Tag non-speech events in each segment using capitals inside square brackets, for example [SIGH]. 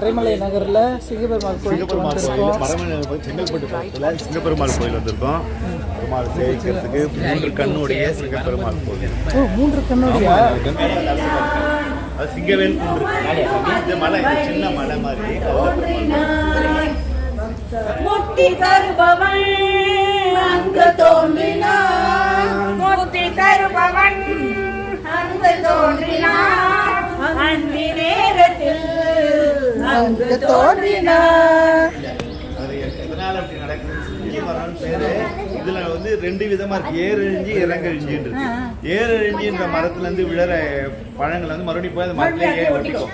மறைமலை நகரில் சிங்கப்பெருமாள் கோயில் கோயில் செங்கல்பட்டு பக்கத்தில் சிங்கப்பெருமாள் கோயில் வந்திருக்கோம். பெருமாள் சேவிக்கிறதுக்கு மூன்று கண்ணுடைய சிங்கப்பெருமாள் கோயில். ஓ மூன்று கண்ணுடையா? அது சிங்கவேல் குன்று இந்த மலை சின்ன மலை மாதிரி முக்தி தருபவன் அங்கு தோன்றினான். முக்தி தருபவன் அங்கு தோன்றினான். அந்தி நேரத்தில் அங்கு எதனால அப்படி பேரு. இதுல வந்து ரெண்டு விதமா இருக்கு. ஏறழிஞ்சி இறங்கழிஞ்சி இருக்கு. ஏறழிஞ்சின்ற மரத்துல இருந்து விழற பழங்கள் வந்து மறுபடியும் போய் அந்த மரத்திலே ஏன் ஒட்டிக்கும்.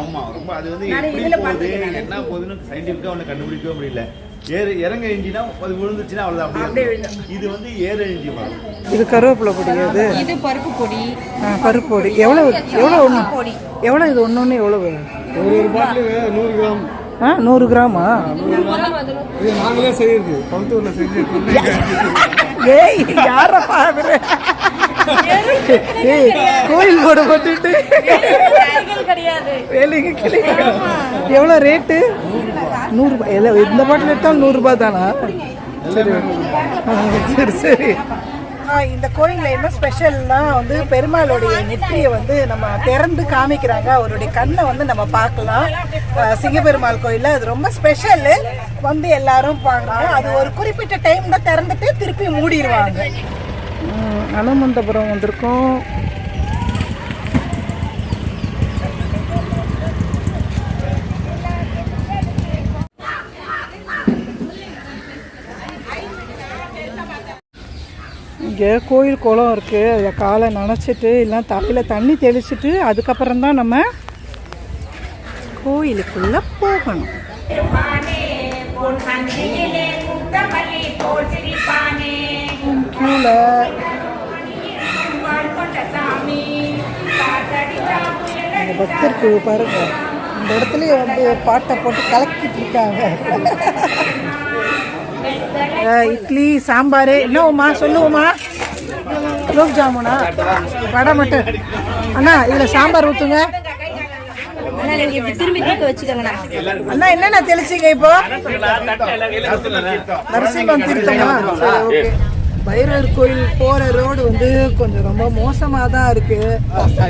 ஆமா. ரொம்ப அது வந்து எப்படி போகுது என்ன போகுதுன்னு சயின்டிபிக்கா ஒண்ணு கண்டுபிடிக்கவே முடியல. ஏறு இறங்க இஞ்சினா அது விழுந்துச்சுன்னா அவ்வளவுதான். அப்படியே. இது வந்து ஏறழிஞ்சி மரம் இது கருவேப்பிலை பொடி அது? இது பருப்பு பொடி. பருப்பு பொடி. எவ்வளோ எவ்வளோ ஒன்று எவ்வளோ இது ஒன்று ஒன்று எவ்வளோ ஒரு ஒரு பாட்டில் நூறு கிராம். ஆ நூறு கிராமா? இது நாங்களே செய்யுது பந்தூரில் செஞ்சு [LAUGHS] ஏய் யார பாக்குற ஏய் கோயில் கூட போட்டுட்டு. கிடையாது. வேலைக்கு கிளி எவ்வளோ ரேட்டு? நூறுரூபா இல்லை இந்த பாட்டில் எடுத்தால் நூறுரூபா தானா சரி சரி சரி இந்த கோயிலில் என்ன ஸ்பெஷல்னா வந்து பெருமாளுடைய நெற்றியை வந்து நம்ம திறந்து காமிக்கிறாங்க. அவருடைய கண்ணை வந்து நம்ம பார்க்கலாம். சிங்கப்பெருமாள் கோயிலில் அது ரொம்ப ஸ்பெஷலு வந்து எல்லாரும் பார்க்குறாங்க அது ஒரு குறிப்பிட்ட டைம் தான் திறந்துட்டு திருப்பி மூடிடுவாங்க. அனுமந்தபுரம் வந்திருக்கோம். இங்கே கோயில் குளம் இருக்குது அதில் காலை நனைச்சிட்டு இல்லை தலையில் தண்ணி தெளிச்சிட்டு அதுக்கப்புறம் தான் நம்ம கோயிலுக்குள்ளே போகணும். காத்தடிச்சா இந்த பக்தருக்கு பாருங்க இந்த இடத்துலயே வந்து பாட்டை போட்டு கலக்கிட்டு இருக்காங்க. இட்லி சாம்பார். என்னவுமா சொல்லுவோமா குலோப் ஜாமுனா வடை மட்டும். அண்ணா இதில் சாம்பார் ஊற்றுங்க அண்ணா என்னண்ணா தெளிச்சிங்க இப்போ? நரசிம்மன் திருத்தமா? சரி ஓகே. பைரவர் கோயில் போகிற ரோடு வந்து கொஞ்சம் ரொம்ப மோசமாக தான் இருக்குது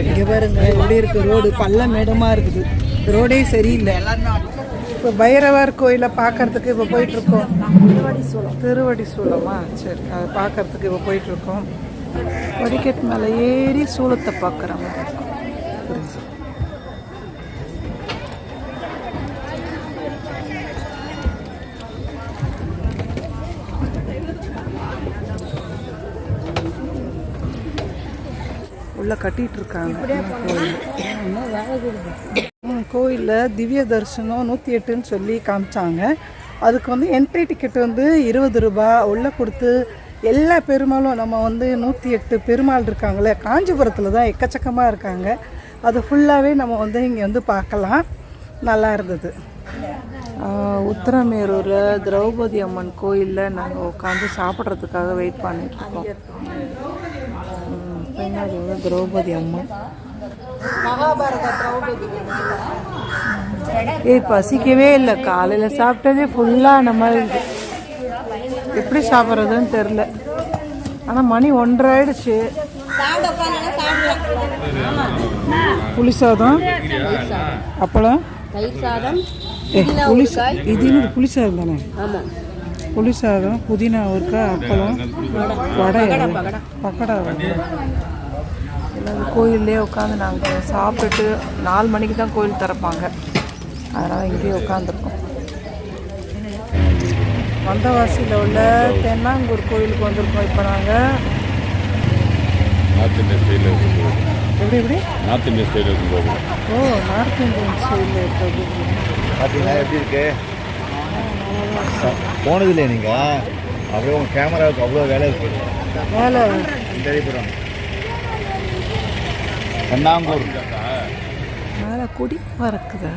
இங்கே பாருங்க எப்படி இருக்குது ரோடு. பள்ள மேடமாக இருக்குது. ரோடே சரியில்லை. இப்போ பைரவர் கோயிலை பார்க்கறதுக்கு இப்போ போயிட்டுருக்கோம் திருவடி சூளம் திருவடி சூளமா சரி அதை பார்க்கறதுக்கு இப்போ போயிட்டுருக்கோம் படிக்கட்டு மேலே ஏறி சூளத்தை பார்க்குற மாதிரி இருக்கும். உள்ள கட்டிட்டு இருக்காங்க. கோயில்ல திவ்ய தரிசனம் நூற்றி எட்டுன்னு சொல்லி காமிச்சாங்க. அதுக்கு வந்து என்ட்ரி டிக்கெட் வந்து இருபது ரூபாய். உள்ள கொடுத்து எல்லா பெருமாளும் நம்ம வந்து நூற்றி எட்டு பெருமாள் இருக்காங்களே காஞ்சிபுரத்தில் தான் எக்கச்சக்கமாக இருக்காங்க. அது ஃபுல்லாகவே நம்ம வந்து இங்கே வந்து பார்க்கலாம். நல்லா இருந்தது. உத்தரமேரூரில் திரௌபதி அம்மன் கோயிலில் நாங்கள் உட்காந்து சாப்பிட்றதுக்காக வெயிட் பண்ணிட்டு இருக்கோம் ம், பின்னாடி வந்து திரௌபதி அம்மன். ஏய் பசிக்கவே இல்லை. காலையில் சாப்பிட்டதே ஃபுல்லாக நம்ம எப்படி சாப்பிட்றதுன்னு தெரில. ஆனால் மணி ஒன்றரை ஆயிடுச்சு புளி சாதம் அப்பளம். தயிர் சாதம் ஏ புளி இதுன்னு இது புளி சாதம் தானே? புளி சாதம் புதினா ஒருக்கா அப்பளம் வடை பக்கடா எல்லாம் கோயிலே உட்காந்து நாங்கள் சாப்பிட்டுட்டு நாலு மணிக்கு தான் கோயில் திறப்பாங்க. அதனால் இங்கேயே உட்காந்துருக்கோம் வந்தவாசியில் உள்ள தென்னாங்கூர் கோயிலுக்கு வந்திருக்கோம் இப்போ நாங்கள் நார்த் இந்தியன் ஸ்டைலில் இருக்கும் எப்படி எப்படி? நார்த் இந்தியன் ஸ்டைலில் இருக்கும்போது. ஓ நார்த் இந்தியன் ஸ்டைலில் இருக்கிறது பார்த்தீங்களா எப்படி இருக்கு? போனதில்லையே நீங்கள் அப்படியே உங்கள் கேமராவுக்கு அவ்வளோ வேலை இருக்கு. மேலே இந்த அடிப்புறம் கண்ணாங்கூர் மேலே கொடி பறக்குதா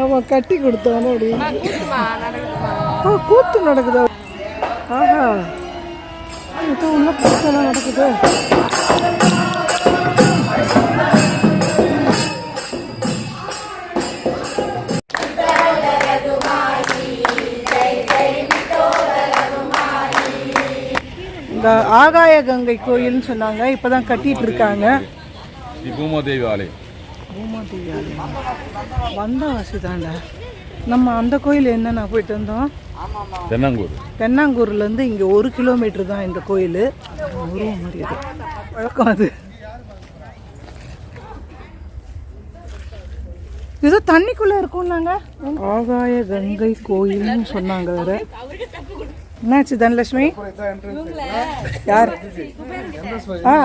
அவன் கட்டி கொடுத்தானே அப்படி. ஆ கூத்து நடக்குதா? ஆஹா. இது இன்னும் கூத்தெல்லாம் நடக்குது? இந்த ஆகாய கங்கை கோயில்னு சொன்னாங்க இப்போ தான் கட்டிகிட்டு இருக்காங்க ஸ்ரீ ஆலயம். ஆலயம். வந்தவாசி தாண்டா. நம்ம அந்த கோயில் என்னண்ணா போயிட்டு வந்தோம்? தென்னாங்கூர். தென்னாங்கூர்லேருந்து இங்கே ஒரு கிலோமீட்டர் தான் இந்த கோயில். உருவம் மாதிரி வழக்கம் அது. ஏதோ தண்ணிக்குள்ளே இருக்கோம்னாங்க ஆகாய கங்கை கோயில்னு சொன்னாங்க வேற என்னாச்சு தனலட்சுமி? யார்? ஆ.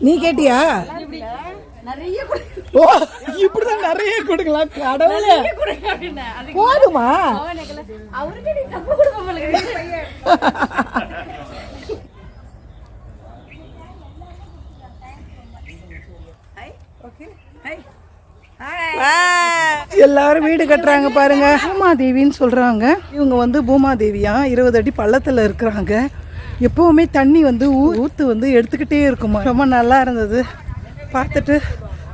நீ கேட்டியா? ஓ இப்படிதான் நிறைய கொடுக்கலாம் கடவுளே. போதுமா? எல்லாரும் வீடு கட்டுறாங்க பாருங்க. பூமாதேவின்னு சொல்றாங்க. இவங்க வந்து பூமாதேவியா? இருபது அடி பள்ளத்துல இருக்கிறாங்க. எப்பவுமே தண்ணி வந்து ஊ- ஊத்து வந்து எடுத்துக்கிட்டே இருக்குமா? ரொம்ப நல்லா இருந்தது. பார்த்துட்டு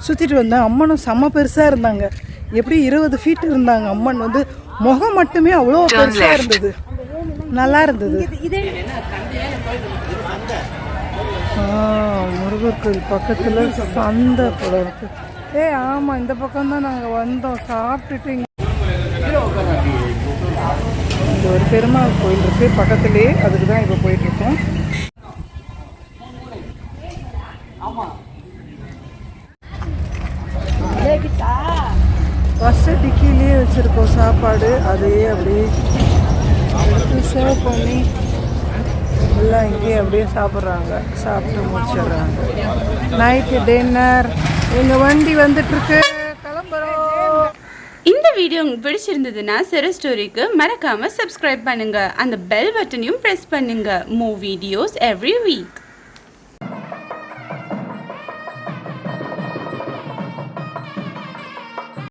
சுத்திட்டு வந்தேன். அம்மனும் செம்ம பெருசா இருந்தாங்க. எப்படி இருபது ஃபீட் இருந்தாங்க. அம்மன் வந்து முகம் மட்டுமே அவ்வளோ பெருசா இருந்தது. நல்லா இருந்தது. முருகர் கோயில் பக்கத்துல சந்தை போல இருக்கு. ஏ ஆமா இந்த பக்கம் தான் நாங்க வந்தோம். சாப்பிட்டுட்டு இங்க- ஒரு பெருமாள் கோயில் இருக்கு. பக்கத்துலயே அதுக்கு தான் இப்போ போயிட்டு ஃபஸ்ட்டு டிக்கிலேயே வச்சுருக்கோம் சாப்பாடு. அதையே அப்படியே சர்வ் பண்ணி எல்லாம் இங்கேயே அப்படியே சாப்பிட்றாங்க. சாப்பிட்டு முடிச்சிடுறாங்க. நைட்டு டின்னர் எங்கள் வண்டி வந்துட்டுருக்கு. கிளம்புறோம். இந்த வீடியோ உங்களுக்கு பிடிச்சிருந்ததுன்னா சிறு ஸ்டோரிக்கு மறக்காமல் சப்ஸ்கிரைப் பண்ணுங்கள் அந்த பெல் பட்டனையும் ப்ரெஸ் பண்ணுங்கள் மூ வீடியோஸ் எவ்ரி வீக்